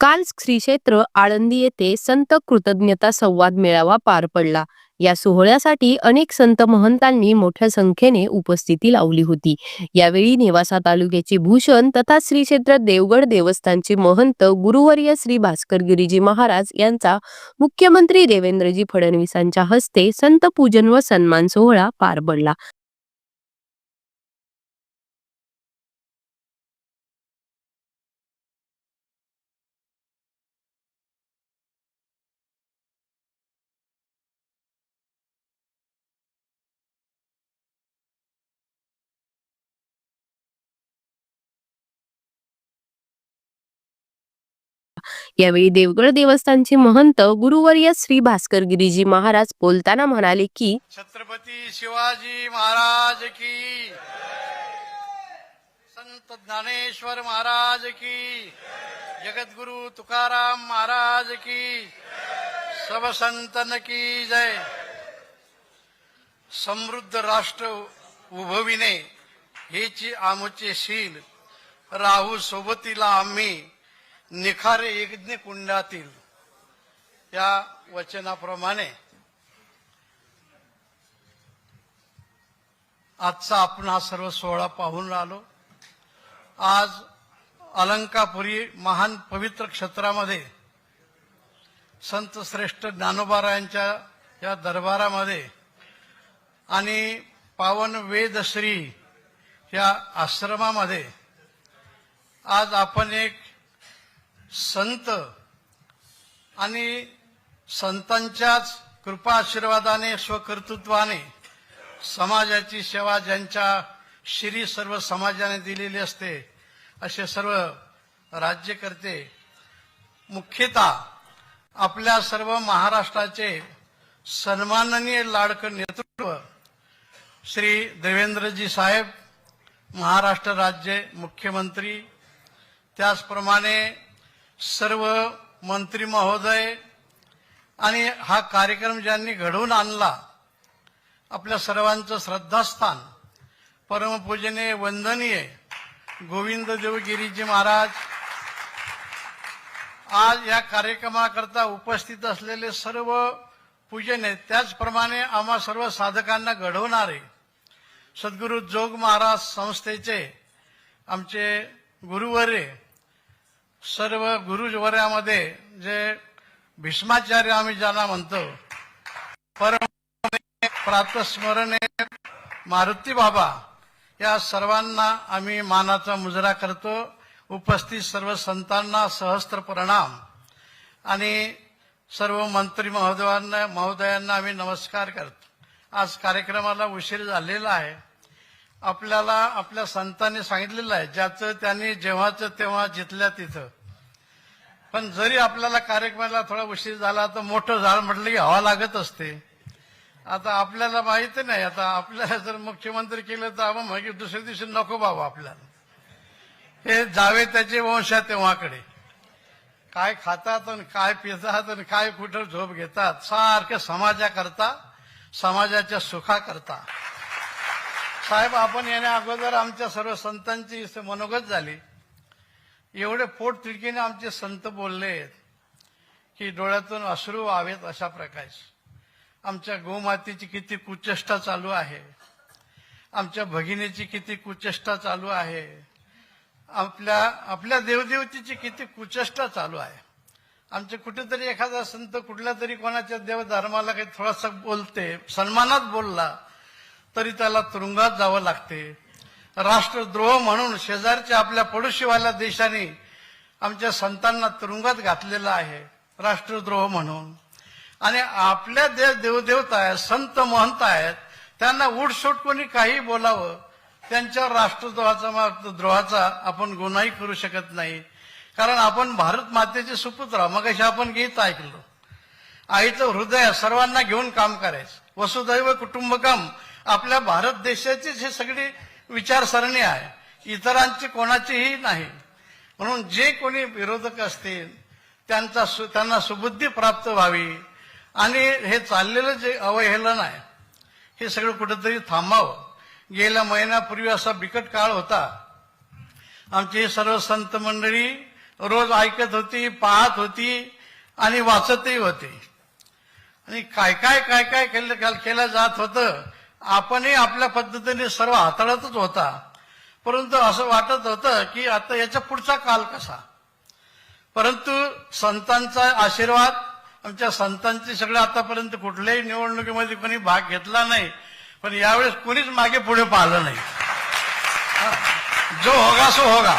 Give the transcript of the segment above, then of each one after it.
काल श्री क्षेत्र आळंदी येथे संत कृतज्ञता संवाद मेळावा पार पडला. या सोहळ्यासाठी अनेक संत महंतांनी मोठ्या संख्येने उपस्थिती लावली होती. यावेळी नेवासा तालुक्याचे भूषण तथा श्री क्षेत्र देवगड देवस्थानचे महंत गुरुवर्य श्री भास्कर गिरीजी महाराज यांचा मुख्यमंत्री देवेंद्रजी फडणवीसांच्या हस्ते संत पूजन व सन्मान सोहळा पार पडला. यावेळी देवगड देवस्थानचे महंत गुरुवर्य श्री भास्कर गिरीजी महाराज बोलताना म्हणाले की छत्रपती शिवाजी महाराज की संत ज्ञानेश्वर महाराज की जगद्गुरु तुकाराम महाराज की सब संतन की जय. समृद्ध राष्ट्र उभविणे हेची आमचे शील राहू सोबतीला आम्ही. निखारे यज्ञ कुंडातील या वचनाप्रमाणे आजचा आपण हा सर्व सोहळा पाहून राहिलो. आज अलंकापुरी महान पवित्र क्षेत्रामध्ये संत श्रेष्ठ ज्ञानोबारायांच्या या दरबारामध्ये आणि पावन वेदश्री या आश्रमामध्ये आज आपण एक संत आणि संतांच्याच कृपा आशीर्वादाने स्वकर्तृत्वाने समाजाची सेवा ज्यांच्या श्री सर्व समाजाने दिलेली असते असे सर्व राज्यकर्ते मुख्यतः आपल्या सर्व महाराष्ट्राचे सन्माननीय लाडकं नेतृत्व श्री देवेंद्रजी साहेब महाराष्ट्र राज्य मुख्यमंत्री त्याचप्रमाणे सर्व मंत्री महोदय आणि हा कार्यक्रम ज्यांनी घडवून आणला आपल्या सर्वांचं श्रद्धास्थान परमपूजने वंदनीय गोविंद देवगिरीजी महाराज आज या कार्यक्रमाकरता उपस्थित असलेले सर्व पूजने त्याचप्रमाणे आम्हा सर्व साधकांना घडवणारे सद्गुरू जोग महाराज संस्थेचे आमचे गुरुवरे सर्व गुरुवर्यामध्ये जे भीष्माचार्य आम्ही ज्यांना म्हणतो परम प्रातस्मरणे मारुती बाबा या सर्वांना आम्ही मानाचा मुजरा करतो. उपस्थित सर्व संतांना सहस्त्र प्रणाम. आणि सर्व मंत्री महोदयांना महोदयांना आम्ही नमस्कार करतो. आज कार्यक्रमाला उशीर झालेला आहे. आपल्याला आपल्या संतांनी सांगितलेलं आहे ज्याचं त्यांनी जेव्हाचं तेव्हा जिथल्या तिथं. पण जरी आपल्याला कार्यक्रमाला थोडा उशीर झाला तर मोठं झाड म्हटलं की हवा लागत असते. आता आपल्याला माहिती नाही आता आपल्याला जर मुख्यमंत्री केलं तर आपण म्हणजे दुसऱ्या दिवशी नको बाबा आपल्याला. हे जावे त्याचे वंश तेव्हाकडे. काय खातात आणि काय पितात आणि काय कुठं झोप घेतात सारखे समाजाकरता समाजाच्या सुखाकरता. साहेब आपण येण्या अगोदर आमच्या सर्व संतांची इथे मनोगत झाली. एवढे पोट तिडकीने आमचे संत बोलले की डोळ्यातून अश्रू व्हावेत अशा प्रकारचे आमच्या गोमातेची किती कुचेष्टा चालू आहे. आमच्या भगिनीची किती कुचेष्टा चालू आहे. आपल्या आपल्या देवदेवतीची किती कुचेष्टा चालू आहे. आमचे कुठेतरी एखादा संत कुठल्या तरी कोणाच्या देवधर्माला काही थोडासा बोलते सन्मानात बोलला तरी त्याला तुरुंगात जावं लागते. राष्ट्रद्रोह म्हणून शेजारच्या आपल्या पडोशीवाल्या देशाने आमच्या संतांना तुरुंगात घातलेला आहे. राष्ट्रद्रोह म्हणून. आणि आपल्या देव देवदेवता आहेत संत महंत आहेत त्यांना उठसूट कोणी काही बोलावं त्यांच्या राष्ट्रद्रोहाचा द्रोहाचा आपण गुन्हाही करू शकत नाही. कारण आपण भारत मातेचे सुपुत्र मग अशी आपण गीत ऐकलो. आईचं हृदय सर्वांना घेऊन काम करायचं. वसुदैव कुटुंबकम आपल्या भारत देशाचीच ही सगळी विचारसरणी आहे इतरांची कोणाचीही नाही. म्हणून जे कोणी विरोधक असतील त्यांचा सु- त्यांना सुबुद्धी प्राप्त व्हावी आणि हे चाललेलं जे अवहेलन आहे हे सगळं कुठेतरी थांबावं. गेल्या महिन्यापूर्वी असा बिकट काळ होता. आमची सर्व संत मंडळी रोज ऐकत होती पाहत होती आणि वाचतही होती. आणि काय काय काय काय केलं केलं जात होतं आपणही आपल्या पद्धतीने सर्व हाताळतच होता. परंतु असं वाटत होतं की आता याच्या पुढचा काल कसा? परंतु संतांचा आशीर्वाद आमच्या संतांचे सगळं आतापर्यंत कुठल्याही निवडणुकीमध्ये कोणी भाग घेतला नाही पण यावेळेस कोणीच मागे पुढे पाहिलं नाही. जो होगा सो होगा.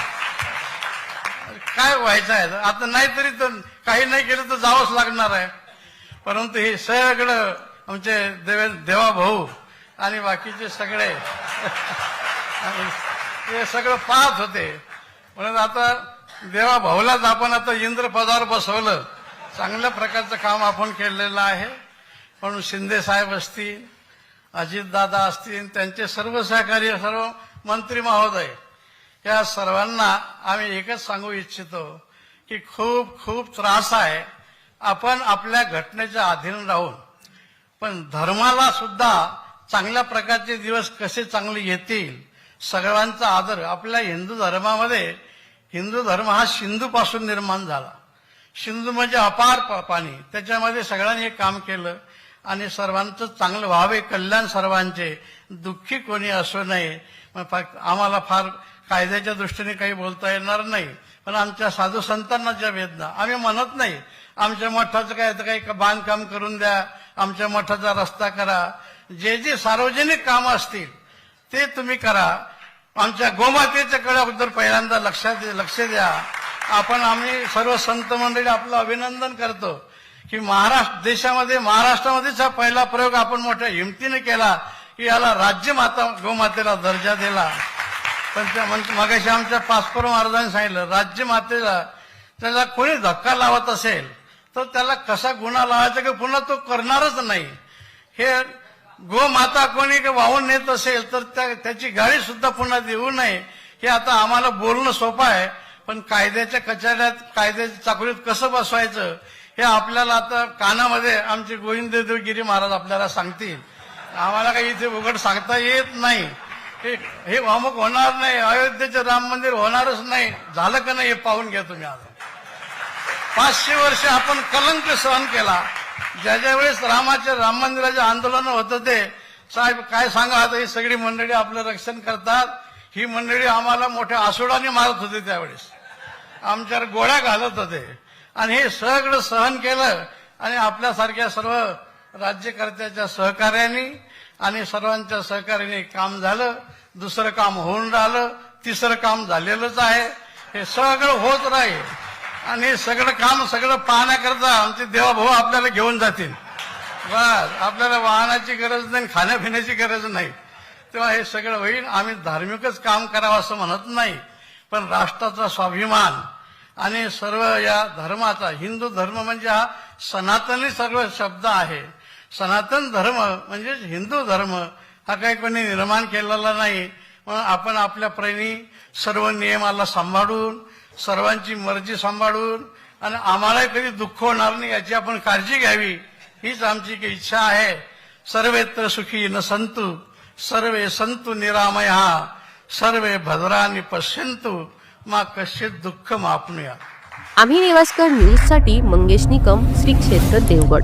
काय व्हायचं आहे? आता नाहीतरी तर काही नाही केलं तर जावंच लागणार आहे. परंतु हे सगळं आमचे देवे देवा भाऊ आणि बाकीचे सगळे. आणि हे सगळं पाहत होते. म्हणून आता देवा भाऊलाच आपण आता इंद्रपदावर बसवलं. चांगल्या प्रकारचं काम आपण केलेलं आहे. म्हणून शिंदे साहेब असतील अजितदादा असतील त्यांचे सर्व सहकारी सर्व मंत्री महोदय या सर्वांना आम्ही एकच सांगू इच्छितो की खूप खूप त्रास आहे. आपण आपल्या घटनेच्या अधीन राहून. पण धर्माला सुद्धा चांगल्या प्रकारचे दिवस कसे चांगले येतील सगळ्यांचा आदर. आपल्या हिंदू धर्मामध्ये हिंदू धर्म हा सिंधू पासून निर्माण झाला. सिंधू म्हणजे अपार प- पाणी. त्याच्यामध्ये सगळ्यांनी हे काम केलं आणि सर्वांचं चांगलं व्हावे. कल्याण सर्वांचे. दुःखी कोणी असू नये. आम्हाला फार कायद्याच्या दृष्टीने काही बोलता येणार नाही. पण आमच्या साधू संतांना ज्या वेदना आम्ही म्हणत नाही. आमच्या मठाचं काय तर काही बांधकाम करून द्या. आमच्या मठाचा रस्ता करा. जे जे सार्वजनिक कामं असतील ते तुम्ही करा. आमच्या गोमातेच्या कळ्याबद्दल पहिल्यांदा लक्षात लक्ष द्या. आपण आम्ही सर्व संत मंडळी आपलं अभिनंदन करतो की महाराष्ट्र देशामध्ये महाराष्ट्रामध्येच हा पहिला प्रयोग आपण मोठ्या हिमतीने केला की याला राज्यमाता गोमातेला दर्जा दिला. पण त्या मगाशी आमच्या पासपोर महाराजांनी सांगितलं राज्यमातेला त्याला कोणी धक्का लावत असेल तर त्याला कसा गुन्हा लावायचा की पुन्हा तो करणारच नाही. हे गोमाता कोणी का वाहून नेत असेल तर त्या- त्याची गाडी सुद्धा पुन्हा देऊ नये. हे आता आम्हाला बोलणं सोपं आहे पण कायद्याच्या कचाऱ्यात कायद्याच्या चाकुरीत कसं बसवायचं हे आपल्याला आता कानामध्ये आमचे गोविंददेवगिरी महाराज आपल्याला सांगतील. आम्हाला काही इथे उघड सांगता येत नाही. हे हे अमुक होणार नाही अयोध्येचं राम मंदिर होणारच नाही. झालं का नाही हे पाहून घ्या तुम्ही आता. पाचशे वर्ष आपण कलंक सहन केला. ज्या ज्या वेळेस रामाच्या राम मंदिराचे आंदोलन होत होते साहेब काय सांगा आता ही सगळी मंडळी आपलं रक्षण करतात. ही मंडळी आम्हाला मोठ्या आसोडाने मारत होते त्यावेळेस. आमच्यावर गोळ्या घालत होते. आणि हे सगळं सहन केलं आणि आपल्यासारख्या सर्व राज्यकर्त्याच्या सहकार्याने आणि सर्वांच्या सहकार्याने काम झालं. दुसरं काम होऊन राहिलं. तिसरं काम झालेलंच आहे. हे सगळं होत राहील. आणि हे सगळं काम सगळं पाहण्याकरता आमचे देवाभाऊ आपल्याला घेऊन जातील. बस आपल्याला वाहनाची गरज नाही खाण्यापिण्याची गरज नाही. तेव्हा हे सगळं होईल. आम्ही धार्मिकच काम करावं असं म्हणत नाही पण राष्ट्राचा स्वाभिमान आणि सर्व या धर्माचा हिंदू धर्म म्हणजे हा सनातनी सर्व शब्द आहे. सनातन धर्म म्हणजे हिंदू धर्म हा काही कोणी निर्माण केलेला नाही. म्हणून आपण आपल्या प्रेमी सर्व नियमाला सांभाळून सर्वांची मर्जी सांभाळून आणि आम्हाला कधी दुःख होणार नाही याची आपण काळजी घ्यावी. हीच आमची इच्छा आहे. सर्वेत्र सुखी न संतु सर्वे संतु निरामया सर्वे भद्रानी पश्यंतु मा कश्चित दुःख मापणूया आम्ही नेवास्कर न्यूजसाठी मंगेश निकम श्री क्षेत्र देवगड.